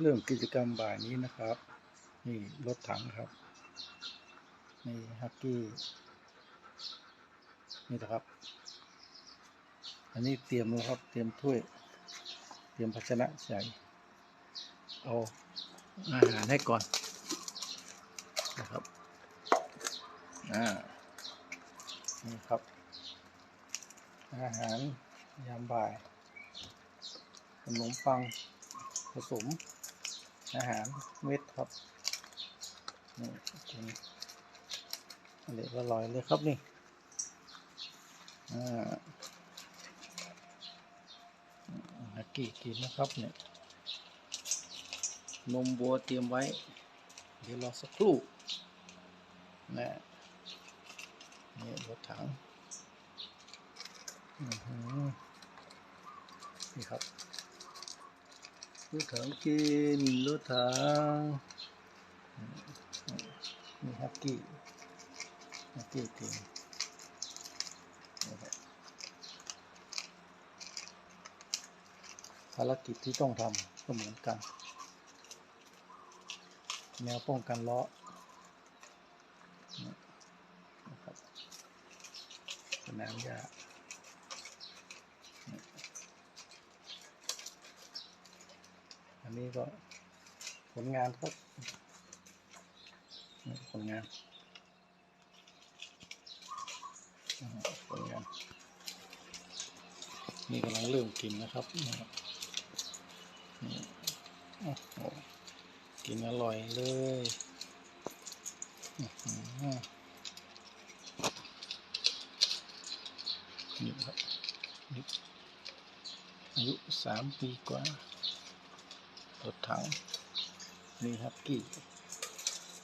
เรื่องกิจกรรมบ่ายนี้นะครับ นี่รถถังครับ นี่ฮักกี้นี่นะครับ อันนี้เตรียมแล้วครับ เตรียมถ้วย เตรียมภาชนะใส่เอาอาหารให้ก่อนนะครับอ่านี่ครับ อาหารยามบ่ายขนมปังผสม อาหารเม็ดครับนี่กินอันนี้อร่อยเลยครับนี่อาฮักกี้กินนะครับเนี่ยนมบัวเตรียมไว้ เดี๋ยวรอสักครู่นะนี่รถถัง อือหือนี่ครับ รถถังกินรถถังนี่ฮักกี้ฮักกี้กินนะครับภารกิจที่ต้องทำก็เหมือนกัน แนวป้องกันล้อนะครับสนามหญ้า นี้ก็ผลงานครับผลงานผลงาน นี่กำลังเริ่มกินนะครับนี่ครับนี่โอ้โหกินอร่อยเลยอื้อหือนี่ครับอายุสามปีกว่า รถถังนี่ฮักกี้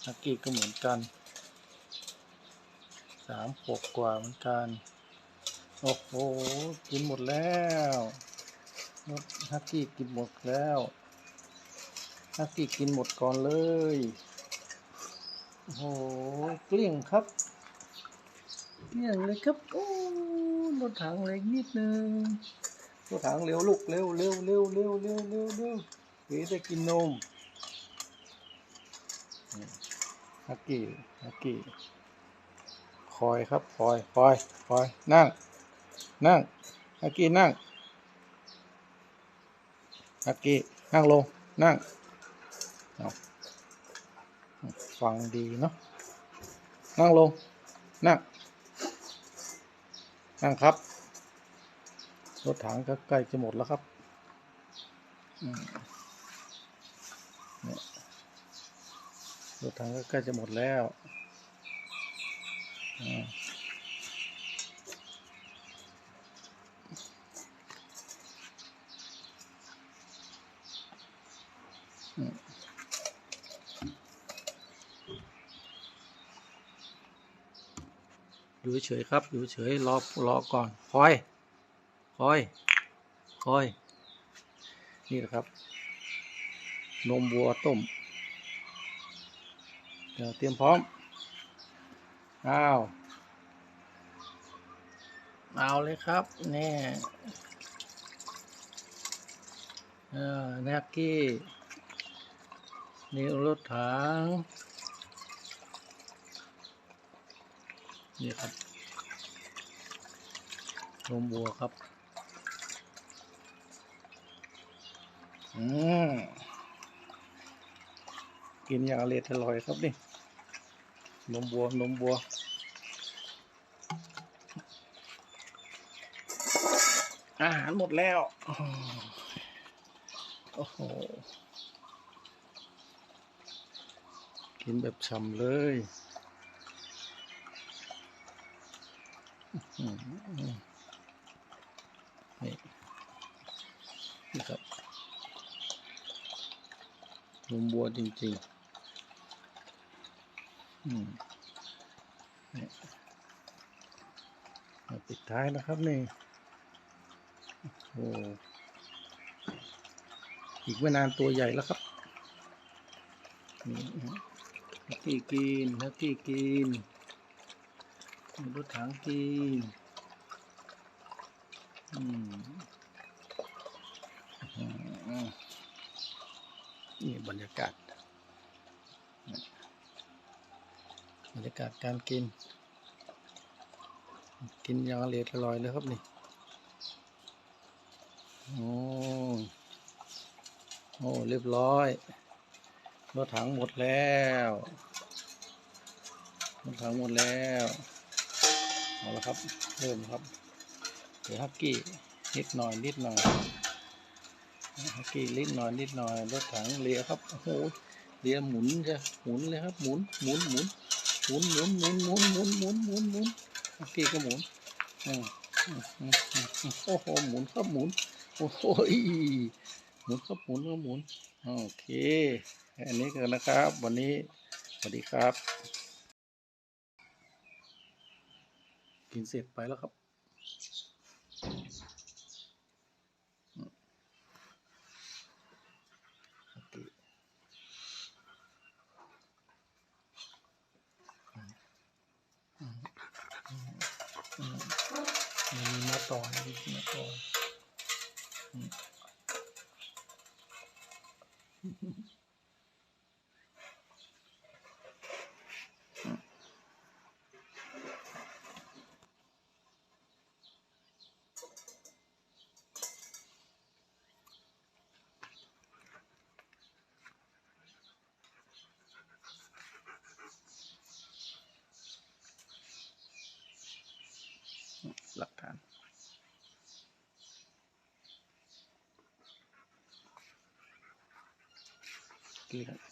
ฮักกี้ก็เหมือนกันสามขวบกว่าเหมือนกัน โอ้โห กินหมดแล้วรถฮักกี้กินหมดแล้วฮักกี้กินหมดก่อนเลย โอ้โห เกลี้ยงครับ เกลี้ยงเลยครับ โอ้รถถังเล็กนิดนึงรถถังเร็วลูกเร็วเร็วเร็วเร็วเร็วเร็วเร็ว หรือจะกินนมนี่ฮักกี้ฮักกี้คอยครับคอยคอยคอยนั่ง นั่งฮักกี้นั่งฮักกี้นั่งลง นั่งฟังดีเนาะนั่งลง นั่ง นั่งครับรถถังก็ใกล้จะหมดแล้วครับอืม รถถังก็ใกล้จะหมดแล้วอยู่เฉยครับอยู่เฉยรอรอก่อน คอย คอย คอย นี่แหละครับ นมวัวต้ม เดี๋ยวเตรียมพร้อม อ้าว เอาเลยครับนี่เออแน็กกี้นี่รถถังนี่ครับนมวัวครับ อืม กินอย่างอร่อยอร่อยครับนี่นมบัวนมบัวอาหารหมดแล้วโอ้โหกินแบบฉ่ำเลยนี่นี่ครับนมบัวจริง ๆ มนี่มาปิดท้ายนะครับนี่โอ้อีกไม่นานตัวใหญ่แล้วครับนี่ฮักกี้กินฮักกี้กินรถถังกินอืมอืมนี่บรรยากาศ รรยากาศการกิน กินอย่างอร่อยอร่อยเลยครับนี่โอ้โอ้เรียบร้อยรถถังหมดแล้วรถถังหมดแล้วเอาละครับ เริ่มครับเดี๋ยวฮักกี้นิดหน่อยนิดหน่อยฮักกี้นิดหน่อยนิดหน่อยรถถังเลียครับโอ้โหเลียหมุนจะหมุนเลยครับหมุนหมุนหมุน หมุนหมุนหมุนหมุนหมุนหมุนหมุนหมุนพี่ก็หมุนอืมอืมอืมอืมอืมโอ้โหหมุนครับหมุนโอ้โหหมุนครับหมุนครับหมุนโอเคอันนี้กันนะครับ วันนี้สวัสดีครับ กินเสร็จไปแล้วครับ โอเคอืมอืมอื มีมาต่อมีมาต่อ clear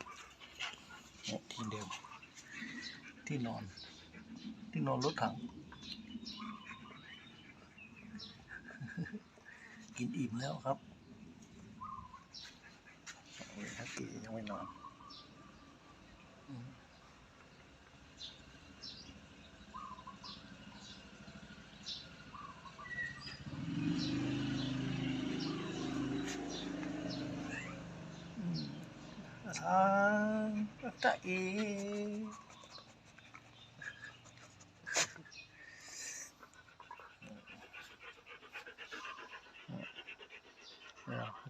้ ที่เดิม ที่นอน ที่นอนรถถัง กินอิ่มแล้วครับโอ้ยฮักกี้ยังไม่นอนอืม chạy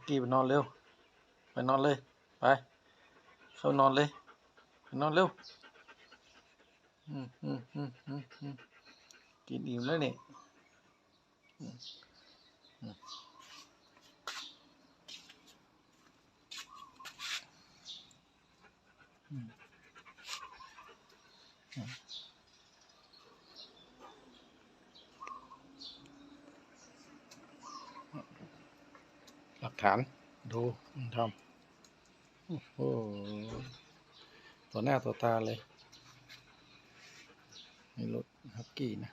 kỳ phải non liêu phải non lên phải sâu non lên phải non liêu ừ, ừ, ừ, ừ, ừ. kín im nữa này ฐาน ดูทำโอ้โหต่อหน้าต่อตาเลยในรถฮักกี้นะ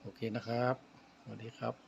โอเคนะครับ สวัสดีครับ